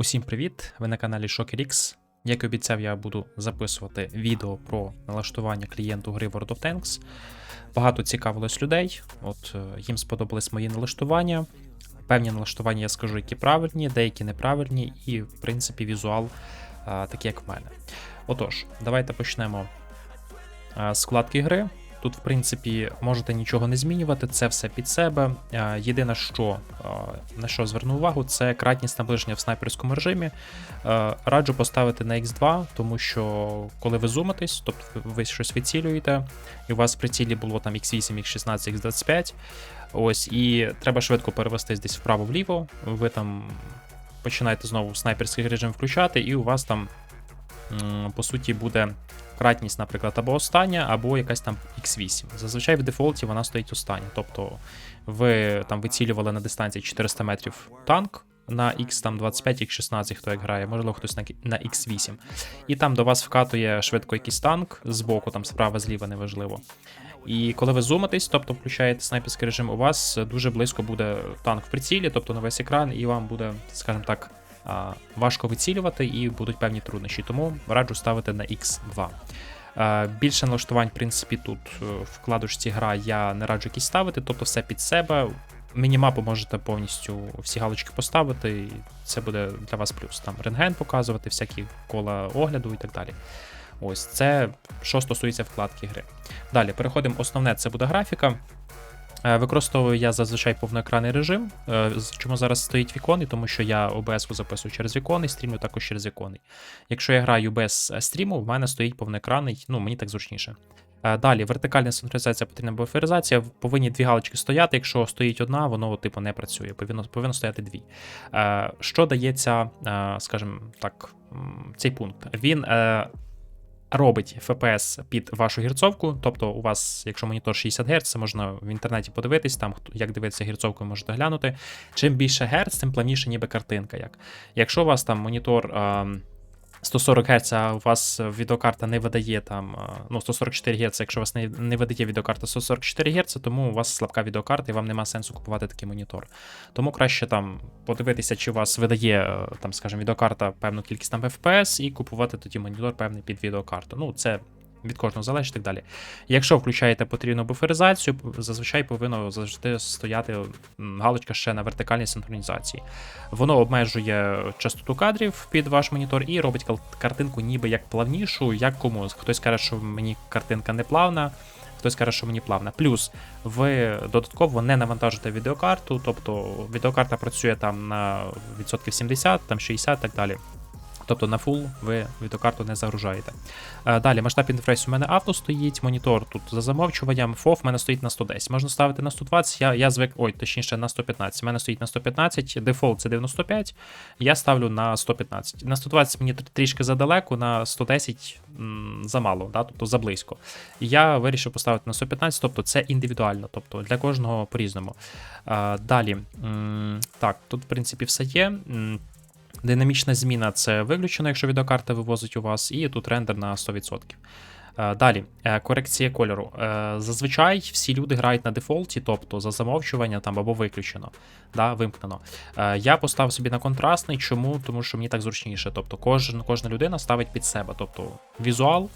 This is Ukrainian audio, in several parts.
Усім привіт! Ви на каналі ShockerX. Як і обіцяв, я буду записувати відео про налаштування клієнту гри World of Tanks. Багато цікавилось людей, от е, їм сподобались мої налаштування. Певні налаштування я скажу, які правильні, деякі неправильні, і, в принципі, візуал а, такий, як в мене. Отож, давайте почнемо а, з вкладки гри. Тут, в принципі, можете нічого не змінювати, це все під себе. Е, Єдине, що е, на що зверну увагу, це кратність наближення в снайперському режимі. Е, Раджу поставити на X2, тому що коли ви зумитесь, тобто ви щось вицілюєте, і у вас в прицілі було там X8, X16, X25. Ось, і треба швидко перевестись десь вправо-вліво. Ви там починаєте знову снайперський режим включати, і у вас там, по суті, буде кратність, наприклад, або остання, або якась там X8. Зазвичай в дефолті вона стоїть остання. Тобто ви там вицілювали на дистанції 400 метрів танк на X там 25, X16, хто як грає, можливо, хтось на, на X8. І там до вас вкатує швидко якийсь танк збоку, там справа, зліва, неважливо. І коли ви зумитесь, тобто включаєте снайперський режим, у вас дуже близько буде танк в прицілі, тобто на весь екран, і вам буде, скажімо так, важко вицілювати і будуть певні труднощі. Тому раджу ставити на X2. Е, Більше налаштувань, в принципі, тут е, в вкладочці гра я не раджу якісь ставити, тобто все під себе. Мінімапу можете повністю всі галочки поставити, і це буде для вас плюс. Там рентген показувати, всякі кола огляду і так далі. Ось це що стосується вкладки гри. Далі переходимо. Основне це буде графіка. Е, Використовую я зазвичай повноекранний режим. Е, Чому зараз стоїть віконний? Тому що я OBS записую через віконний, стрімлю також через віконний. Якщо я граю без стріму, в мене стоїть повноекранний, ну мені так зручніше. Е, Далі, вертикальна синхронізація, потрібна буферизація. Повинні дві галочки стояти. Якщо стоїть одна, воно типу не працює. Повинно, повинно стояти дві. Що дається, скажімо так, цей пункт? Він робить FPS під вашу гірцовку. Тобто, у вас, якщо монітор 60 Гц, це можна в інтернеті подивитись, там як дивитися гірцовку, можете глянути. Чим більше Герц, тим плавніше ніби картинка. Як. Якщо у вас там монітор. ем, 140 Гц, у вас відеокарта не видає там, ну 144 Гц, якщо у вас не, не видає відеокарта 144 Гц, тому у вас слабка відеокарта і вам нема сенсу купувати такий монітор. Тому краще там подивитися, чи у вас видає е, там, скажімо, відеокарта певну кількість там FPS, і купувати тоді монітор певний під відеокарту. Ну, це від кожного залежить і так далі. Якщо включаєте потрібну буферизацію, зазвичай повинно завжди стояти галочка ще на вертикальній синхронізації. Воно обмежує частоту кадрів під ваш монітор і робить картинку ніби як плавнішу, як кому. Хтось каже, що мені картинка не плавна, хтось каже, що мені плавна. Плюс ви додатково не навантажите відеокарту, тобто відеокарта працює там на відсотків 70, там 60 і так далі. Тобто на full ви відеокарту не загружаєте. Е, Далі масштаб інтерфейсу у мене авто стоїть, монітор тут за замовчуванням, FOV в мене стоїть на 110. Можна ставити на 120, я, я звик, ой, точніше на 115. У мене стоїть на 115, дефолт це 95, я ставлю на 115. На 120 мені трішки задалеко, на 110 м, замало, да? тобто заблизько. Я вирішив поставити на 115, тобто це індивідуально, тобто для кожного по-різному. Е, Далі, так, тут в принципі все є. Динамічна зміна це виключено, якщо відеокарта вивозить у вас, і тут рендер на 100%. Е, Далі, е, корекція кольору. Е, Зазвичай всі люди грають на дефолті, тобто за замовчування там або виключено, да, вимкнено. Я поставив собі на контрастний. Чому? Тому що мені так зручніше. Тобто кожен, кожна людина ставить під себе. Тобто візуал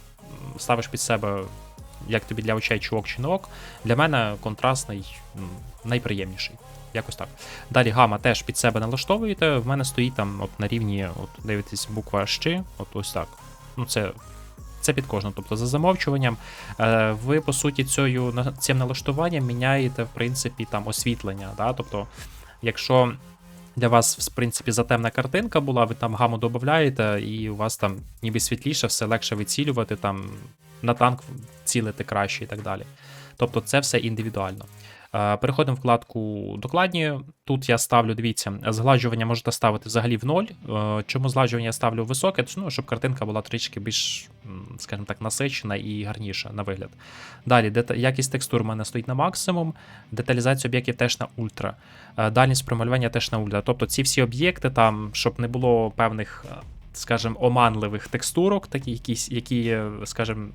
ставиш під себе, як тобі для очей чи ок чи не ок. Для мене контрастний найприємніший. Якось так. Далі гама теж під себе налаштовуєте. В мене стоїть там от на рівні, от дивитесь, буква Щ, от ось так. Ну, це, це під кожну. Тобто за замовчуванням. Е, ви, по суті, цю, цим налаштуванням міняєте, в принципі, там освітлення. Да? Тобто, якщо для вас, в принципі, затемна картинка була, ви там гаму додаєте, і у вас там ніби світліше, все легше вицілювати, там на танк цілити краще і так далі. Тобто це все індивідуально. Е, Переходимо в вкладку докладні. Тут я ставлю, дивіться, згладжування можете ставити взагалі в ноль. Е, Чому згладжування я ставлю високе? Ну, щоб картинка була трішки більш, скажімо так, насичена і гарніша на вигляд. Далі, якість текстур у мене стоїть на максимум, деталізація об'єктів теж на ультра. Е, Дальність промалювання теж на ультра. Тобто ці всі об'єкти, там, щоб не було певних, скажімо, оманливих текстурок, такі, якісь, які, скажімо,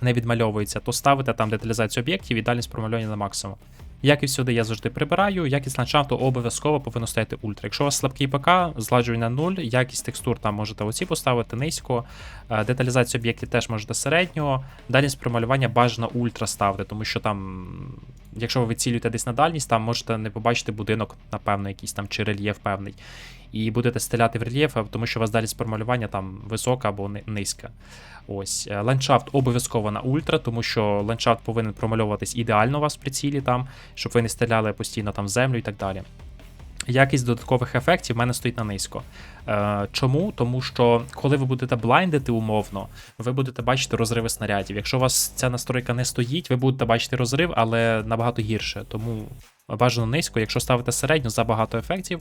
не відмальовується, то ставите там деталізацію об'єктів і дальність промальовання на максимум. Як і всюди, я завжди прибираю. Якість ландшафту обов'язково повинно стояти ультра. Якщо у вас слабкий ПК, зладжуй на 0, якість текстур там можете оці поставити низько. Е, Деталізацію об'єктів теж можете середнього. Дальність промалювання бажано ультра ставити, тому що там, якщо ви вицілюєте десь на дальність, там можете не побачити будинок, напевно, якийсь там чи рельєф певний. І будете стріляти в рельєф, тому що у вас дальність промалювання там висока або низька. Ось е, ландшафт обов'язково на ультра, тому що ландшафт повинен промальовуватись ідеально у вас в прицілі, там, щоб ви не стріляли постійно там в землю і так далі. Якість додаткових ефектів в мене стоїть на низько. Е, чому? Тому що коли ви будете блайндити умовно, ви будете бачити розриви снарядів. Якщо у вас ця настройка не стоїть, ви будете бачити розрив, але набагато гірше. Тому бажано низько. Якщо ставити середньо забагато ефектів,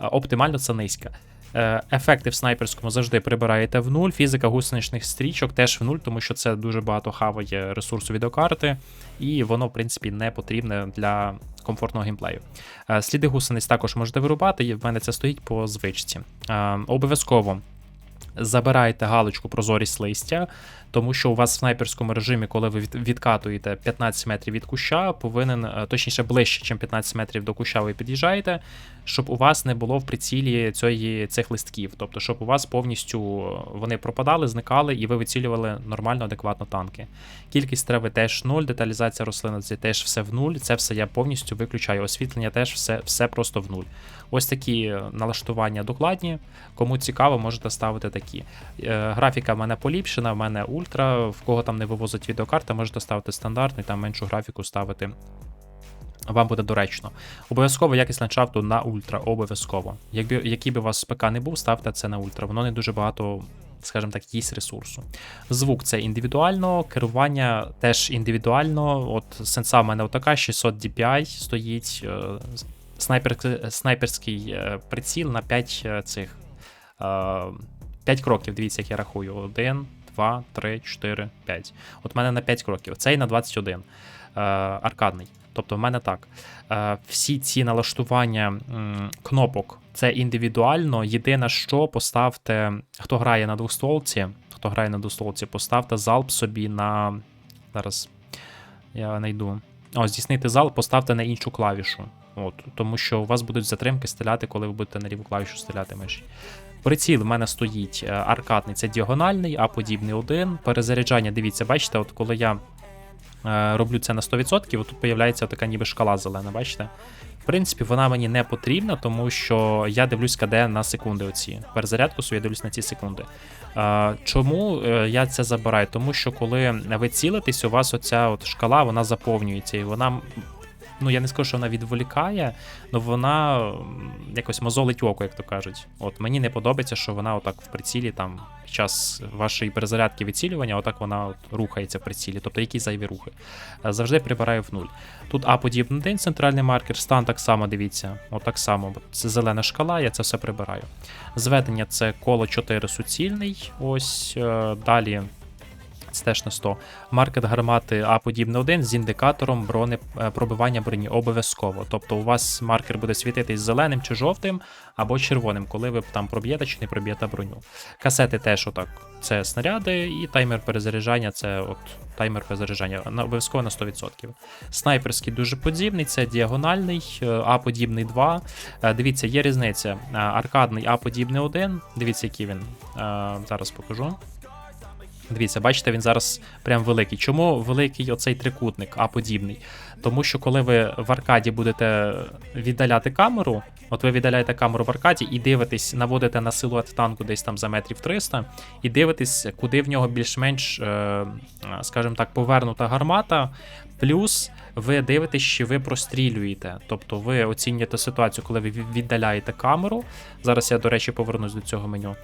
е, оптимально це низька. Е, Ефекти в снайперському завжди прибираєте в нуль. Фізика гусеничних стрічок теж в нуль, тому що це дуже багато хаває ресурсу відеокарти, і воно, в принципі, не потрібне для комфортного геймплею. Е, Сліди гусениць також можете вирубати, і в мене це стоїть по звичці. Е, Обов'язково забирайте галочку прозорість листя, тому що у вас в снайперському режимі, коли ви відкатуєте 15 метрів від куща, повинен, е, точніше, ближче, ніж 15 метрів до куща ви під'їжджаєте, щоб у вас не було в прицілі цієї, цих листків. Тобто, щоб у вас повністю вони пропадали, зникали, і ви вицілювали нормально, адекватно танки. Кількість треви теж 0, деталізація рослин це теж все в нуль. Це все я повністю виключаю. Освітлення теж все, все просто в нуль. Ось такі е, налаштування докладні. Кому цікаво, можете ставити такі. Е, графіка в мене поліпшена, в мене ультра. В кого там не вивозить відеокарта, можете ставити стандартну і там меншу графіку ставити. Вам буде доречно. Обов'язково якість ландшафту на ультра, обов'язково. Якби який би у вас ПК не був, ставте це на ультра. Воно не дуже багато, скажімо так, їсть ресурсу. Звук це індивідуально, керування теж індивідуально. От сенса в мене отака 600 DPI стоїть. е, Снайпер, снайперський е, приціл на 5 е, цих. 5 кроків, дивіться, як я рахую. 1, 2, 3, 4, 5. От мене на 5 кроків. Цей на 21. Е, аркадний. Тобто в мене так. Е, всі ці налаштування кнопок це індивідуально. Єдине, що поставте, хто грає на двостволці, хто грає на двостволці, поставте залп собі на. Зараз я знайду. О, здійснити залп, поставте на іншу клавішу. От, тому що у вас будуть затримки стріляти, коли ви будете на ліву клавішу стріляти миші. Приціл в мене стоїть е, аркадний, це діагональний, а подібний один. Перезаряджання, дивіться, бачите, от коли я роблю це на 100%, от тут появляється така ніби шкала зелена, бачите? В принципі, вона мені не потрібна, тому що я дивлюсь КД на секунди. Оці перезарядку свою я дивлюсь на ці секунди. Е, чому е, я це забираю? Тому що коли ви цілитесь, у вас оця от шкала вона заповнюється, і вона. Ну, я не скажу, що вона відволікає, але вона якось мозолить око, як то кажуть. От мені не подобається, що вона отак в прицілі там під час вашої перезарядки відцілювання, отак вона от рухається в прицілі, тобто які зайві рухи. Е, Завжди прибираю в нуль. Тут А подібний день, центральний маркер, стан так само, дивіться, отак само. Це зелена шкала, я це все прибираю. Зведення це коло 4 суцільний. Ось е, далі. Це теж на 100. Маркет гармати А подібне 1 з індикатором брони, е, пробивання броні обов'язково. Тобто у вас маркер буде світитись зеленим чи жовтим або червоним, коли ви там проб'єте чи не проб'єте броню. Касети теж отак. Це снаряди, і таймер перезаряджання це от таймер перезаряджання на обов'язково на 100%. Снайперський дуже подібний, це діагональний, е, А подібний 2. Е, Дивіться, є різниця. Аркадний А подібний 1. Дивіться, який він. Зараз покажу. Дивіться, бачите, він зараз прям великий. Чому великий оцей трикутник, а подібний? Тому що коли ви в аркаді будете віддаляти камеру, от ви віддаляєте камеру в аркаді і дивитесь, наводите на силует танку десь там за метрів 300, і дивитесь, куди в нього більш-менш, е, скажімо так, повернута гармата. Плюс ви дивитесь, чи ви прострілюєте. Тобто ви оцінюєте ситуацію, коли ви віддаляєте камеру. Зараз я, до речі, повернусь до цього меню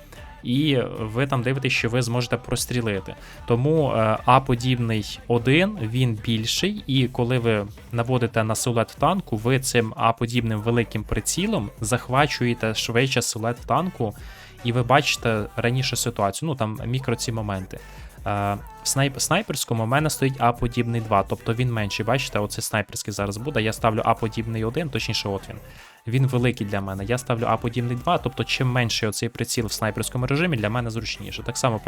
і ви там дивитесь, що ви зможете прострілити. Тому е, А-подібний 1 він більший, і коли ви наводите на силует танку, ви цим А-подібним великим прицілом захвачуєте швидше силует танку, і ви бачите раніше ситуацію. Ну там мікро ці моменти. Е, снайп- снайперському у мене стоїть А-подібний 2, тобто він менший. Бачите, оце снайперський зараз буде. Я ставлю А-подібний 1, точніше, от він. Він великий для мене. Я ставлю А-подібний 2, тобто чим менший оцей приціл в снайперському режимі, для мене зручніше. Так само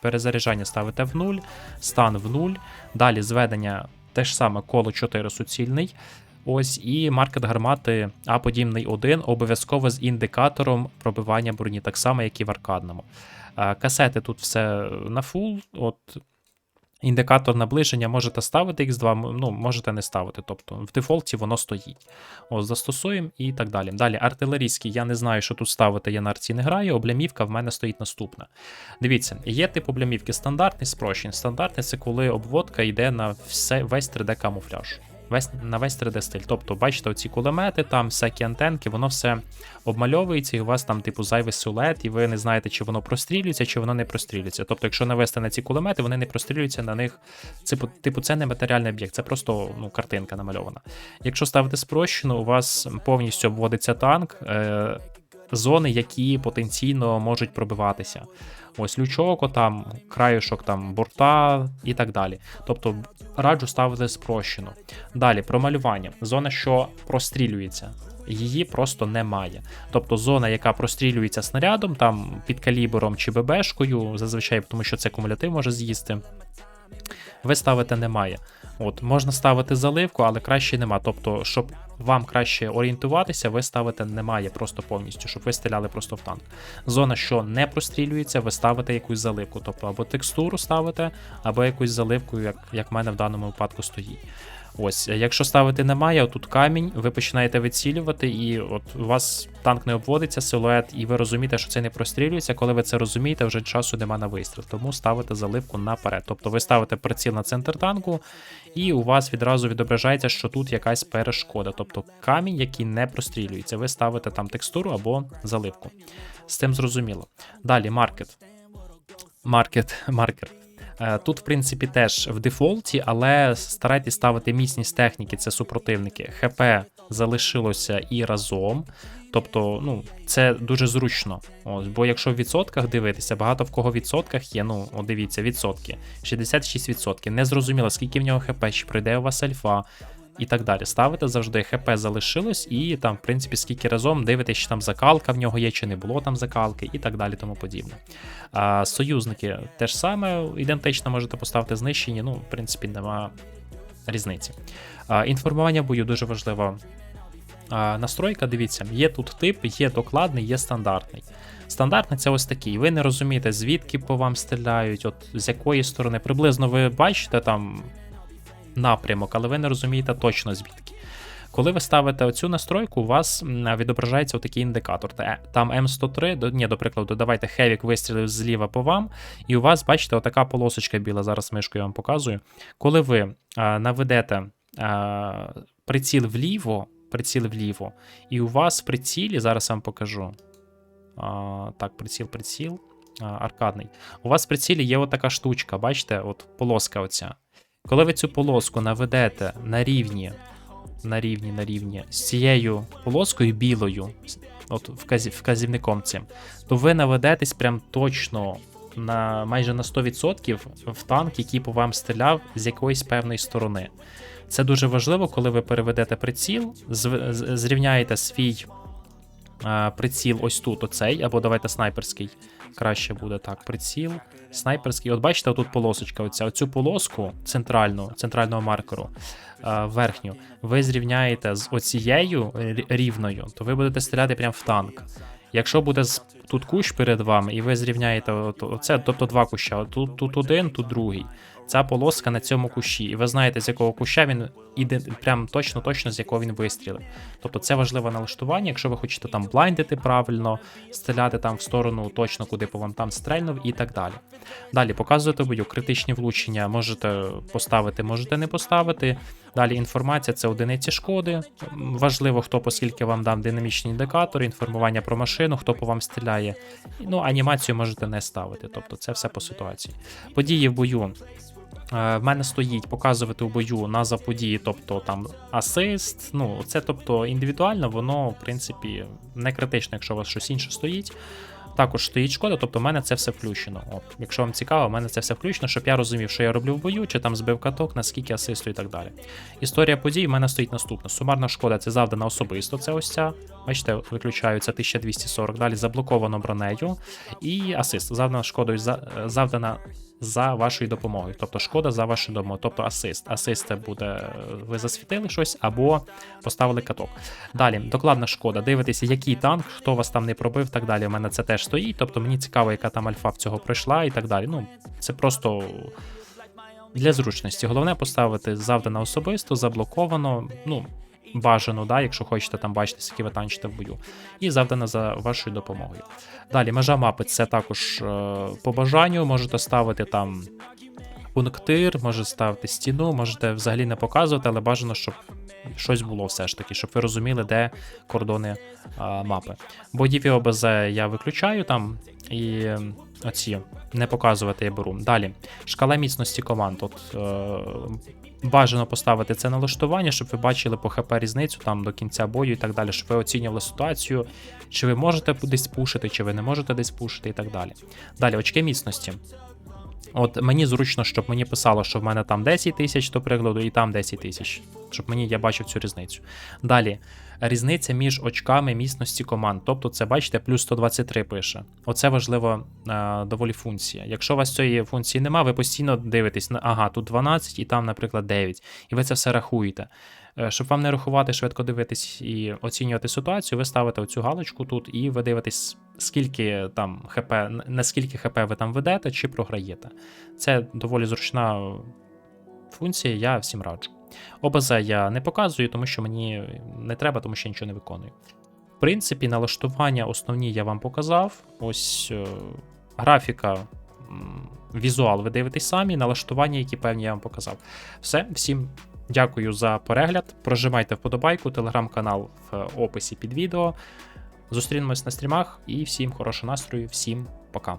перезаряджання ставите в 0, стан в 0. Далі зведення те ж саме коло 4 суцільний. Ось і маркет гармати А подібний 1 обов'язково з індикатором пробивання броні, так само, як і в аркадному. Касети тут все на фул. От Індикатор наближення можете ставити X2, ну, можете не ставити. Тобто в дефолті воно стоїть. Ось, застосуємо і так далі. Далі, артилерійський, я не знаю, що тут ставити, я на арці не граю. Облямівка в мене стоїть наступна. Дивіться, є тип облямівки стандартний, спрощень. Стандартний це коли обводка йде на все, весь 3D-камуфляж. Весь, на весь 3D стиль. Тобто, бачите, оці кулемети, там всякі антенки, воно все обмальовується, і у вас там, типу, зайвий силует, і ви не знаєте, чи воно прострілюється, чи воно не прострілюється. Тобто, якщо навести на ці кулемети, вони не прострілюються на них. Це, типу, це не матеріальний об'єкт, це просто ну, картинка намальована. Якщо ставити спрощену, у вас повністю обводиться танк. Е- Зони, які потенційно можуть пробиватися. Ось лючок, там, краюшок там борта і так далі. Тобто раджу ставити спрощену. Далі промалювання. Зона, що прострілюється. Її просто немає. Тобто зона, яка прострілюється снарядом, там під калібром чи ББшкою, зазвичай, тому що це кумулятив може з'їсти. Ви ставите немає. От, Можна ставити заливку, але краще нема. Тобто, щоб вам краще орієнтуватися, ви ставите немає просто повністю, щоб ви стріляли просто в танк. Зона, що не прострілюється, ви ставите якусь заливку. Тобто або текстуру ставите, або якусь заливку, як як в мене в даному випадку стоїть. Ось, якщо ставити немає, тут камінь, ви починаєте вицілювати, і от у вас танк не обводиться, силует, і ви розумієте, що це не прострілюється. Коли ви це розумієте, вже часу нема на вистріл. Тому ставите заливку наперед. Тобто ви ставите приціл на центр танку, і у вас відразу відображається, що тут якась перешкода. Тобто камінь, який не прострілюється. Ви ставите там текстуру або заливку. З цим зрозуміло. Далі маркет. Маркет, маркер. Е, Тут, в принципі, теж в дефолті, але старайтесь ставити міцність техніки, це супротивники. ХП залишилося і разом. Тобто, ну, це дуже зручно. Ось, Бо якщо в відсотках дивитися, багато в кого в відсотках є, ну, дивіться, відсотки. 66%. Не зрозуміло, скільки в нього ХП, чи прийде у вас альфа. І так далі. Ставите завжди ХП залишилось, і там, в принципі, скільки разом дивитесь, чи там закалка в нього є, чи не було там закалки, і так далі, тому подібне. А Союзники теж саме ідентично можете поставити знищені, ну, в принципі, нема різниці. А, Інформування бою дуже важливо. А, Настройка, дивіться, є тут тип, є докладний, є стандартний. Стандартний це ось такий. Ви не розумієте, звідки по вам стріляють, от з якої сторони. Приблизно ви бачите там напрямок, але ви не розумієте точно звідки. Коли ви ставите оцю настройку, у вас відображається отакий індикатор. Там М103, ні, до прикладу, давайте Хевік вистрілив зліва по вам, і у вас, бачите, отака полосочка біла. Зараз мишкою вам показую. Коли ви наведете приціл вліво, приціл вліво, і у вас в прицілі, зараз я вам покажу. Так, приціл, приціл. Аркадний. У вас в прицілі є отака штучка, бачите, от полоска оця. Коли ви цю полоску наведете на рівні, на рівні, на рівні з цією полоскою білою, от вказів, вказівником цим, то ви наведетесь прям точно на майже на 100% в танк, який по вам стріляв з якоїсь певної сторони. Це дуже важливо, коли ви переведете приціл, зрівняєте свій а, приціл ось тут, оцей, або давайте снайперський. Краще буде так. Приціл, снайперський. От бачите, тут полосочка. Оця. Оцю полоску центральну, центрального маркеру верхню, ви зрівняєте з оцією рівною, то ви будете стріляти прямо в танк. Якщо буде тут кущ перед вами, і ви зрівняєте оце, тобто два куща, тут тут один, тут другий. Ця полоска на цьому кущі, і ви знаєте, з якого куща він іде прям точно-точно з якого він вистрілив. Тобто це важливе налаштування, якщо ви хочете там блайндити правильно, стріляти там в сторону точно, куди по вам там стрельнув і так далі. Далі показуєте бою, критичні влучення можете поставити, можете не поставити. Далі інформація це одиниці шкоди. Важливо, хто оскільки вам дав динамічні індикатори, інформування про машину, хто по вам стріляє. Ну, анімацію можете не ставити. Тобто це все по ситуації. Події в бою. Е, в мене стоїть показувати у бою назва події, тобто там асист. Ну, це тобто індивідуально, воно, в принципі, не критично, якщо у вас щось інше стоїть. Також стоїть шкода, тобто в мене це все включено. От, Якщо вам цікаво, в мене це все включено, щоб я розумів, що я роблю в бою, чи там збив каток, наскільки асисту і так далі. Історія подій в мене стоїть наступна. Сумарна шкода це завдана особисто, це ось ця. Бачите, виключаються 1240. Далі заблоковано бронею. І асист. Завдана шкодою завдана за вашою допомогою. Тобто шкода за вашою допомогою, тобто асист. Асист буде, ви засвітили щось або поставили каток. Далі, докладна шкода. Дивитеся, який танк, хто вас там не пробив, так далі. У мене це теж стоїть. Тобто мені цікаво, яка там альфа в цього пройшла і так далі. Ну, це просто для зручності. Головне поставити завдано особисто, заблоковано. Ну, бажано, да, якщо хочете там бачити, скільки ви танчите в бою. І завдано за вашою допомогою. Далі, межа мапи це також е, по бажанню. Можете ставити там пунктир, можете ставити стіну, можете взагалі не показувати, але бажано, щоб щось було все ж таки, щоб ви розуміли, де кордони а, мапи. Боїв і ОБЗ я виключаю там і е, оці не показувати я беру. Далі, шкала міцності команд. От, е, Бажано поставити це налаштування, щоб ви бачили по ХП різницю там до кінця бою і так далі, щоб ви оцінювали ситуацію, чи ви можете десь пушити, чи ви не можете десь пушити і так далі. Далі, очки міцності. От мені зручно, щоб мені писало, що в мене там 10 тисяч, до прикладу, і там 10 тисяч. Щоб мені я бачив цю різницю. Далі, різниця між очками міцності команд. Тобто, це бачите, плюс 123 пише. Оце важлива е, доволі функція. Якщо у вас цієї функції нема, ви постійно дивитесь, на- ага, тут 12 і там, наприклад, 9. І ви це все рахуєте. Е, Щоб вам не рахувати, швидко дивитись і оцінювати ситуацію, ви ставите оцю галочку тут і ви дивитесь, скільки там ХП, наскільки ХП ви там ведете чи програєте. Це доволі зручна функція, я всім раджу. ОБЗ я не показую, тому що мені не треба, тому що нічого не виконую. В принципі, налаштування основні я вам показав. Ось е, графіка, візуал ви дивитесь самі, налаштування, які певні я вам показав. Все, всім дякую за перегляд. Прожимайте вподобайку, телеграм-канал в описі під відео. Зустрінемось на стрімах і всім хорошого настрою, всім пока.